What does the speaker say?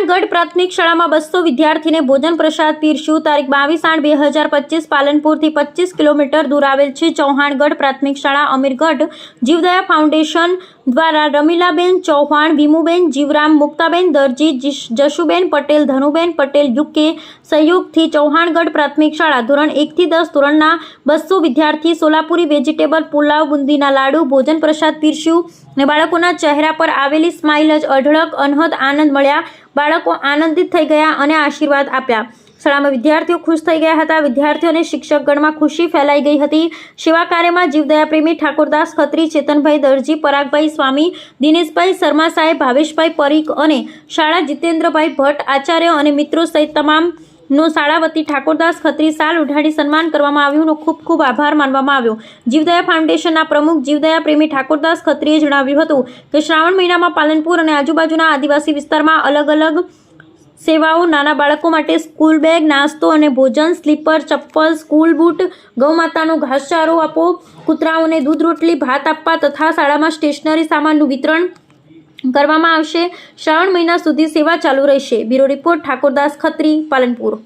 ચૌહાણગઢ પ્રાથમિક શાળામાં બસો વિદ્યાર્થીને ભોજન પ્રસાદ પીરસ્યું. તારીખ બાવીસ આઠ બે હજાર પચીસ પાલનપુરથી પચીસ કિલોમીટર દૂર આવેલ છે ચૌહાણગઢ પ્રાથમિક શાળા. અમીરગઢ જીવદયા ફાઉન્ડેશન દ્વારા રમીલાબેન ચૌહાણ, વિમુબેન જીવરામ, મુક્તાબેન દરજી જીશ- જશુબેન પટેલ, ધનુબેન પટેલ યુકે સહયોગથી ચૌહાણગઢ પ્રાથમિક શાળા. ધોરણ એકથી દસ ધોરણના બસો વિદ્યાર્થી સોલાપુરી વેજીટેબલ પુલાવ બુંદીના લાડુ, ભોજન પ્રસાદ પીરસ્યું. અને બાળકોના ચહેરા પર આવેલી સ્માઇલ જ અઢળક, અનહદ, આનંદ મળ્યા. બાળકો આનંદિત થઈ ગયા અને આશીર્વાદ આપ્યા. શાળામાં વિદ્યાર્થીઓ ખુશ થઈ ગયા હતા. વિદ્યાર્થીઓ અને શિક્ષકગણમાં ખુશી ફેલાઈ ગઈ હતી. સેવા કાર્યમાં જીવદયા પ્રેમી ઠાકોરદાસ ખત્રી, ચેતનભાઈ દરજી, પરાગભાઈ સ્વામી, દિનેશભાઈ શર્મા સાહેબ, ભાવેશભાઈ પરીખ અને શાળા જીતેન્દ્રભાઈ ભટ્ટ, આચાર્ય અને મિત્રો સહિત તમામ નો શાળા વતી ઠાકોરદાસ ખત્રી સાલ ઉઢાડી સન્માન કરવામાં આવ્યું નો ખૂબ ખૂબ આભાર માનવામાં આવ્યો. જીવદયા ફાઉન્ડેશનના પ્રમુખ જીવદયા પ્રેમી ઠાકોરદાસ ખત્રીએ જણાવ્યું હતું કે શ્રાવણ મહિનામાં પાલનપુર અને આજુબાજુના આદિવાસી વિસ્તારમાં અલગ અલગ સેવાઓ નાના બાળકો માટે સ્કૂલ બેગ, નાસ્તો અને ભોજન, સ્લીપર, ચપ્પલ, સ્કૂલ બૂટ, ગૌમાતાનો ઘાસચારો આપો, કૂતરાઓને દૂધ રોટલી, ભાત આપવા તથા શાળામાં સ્ટેશનરી સામાનનું વિતરણ કરવામાં આવશે. શ્રાવણ મહિના સુધી સેવા ચાલુ રહેશે. Bureau report Thakordas Khatri Palanpur.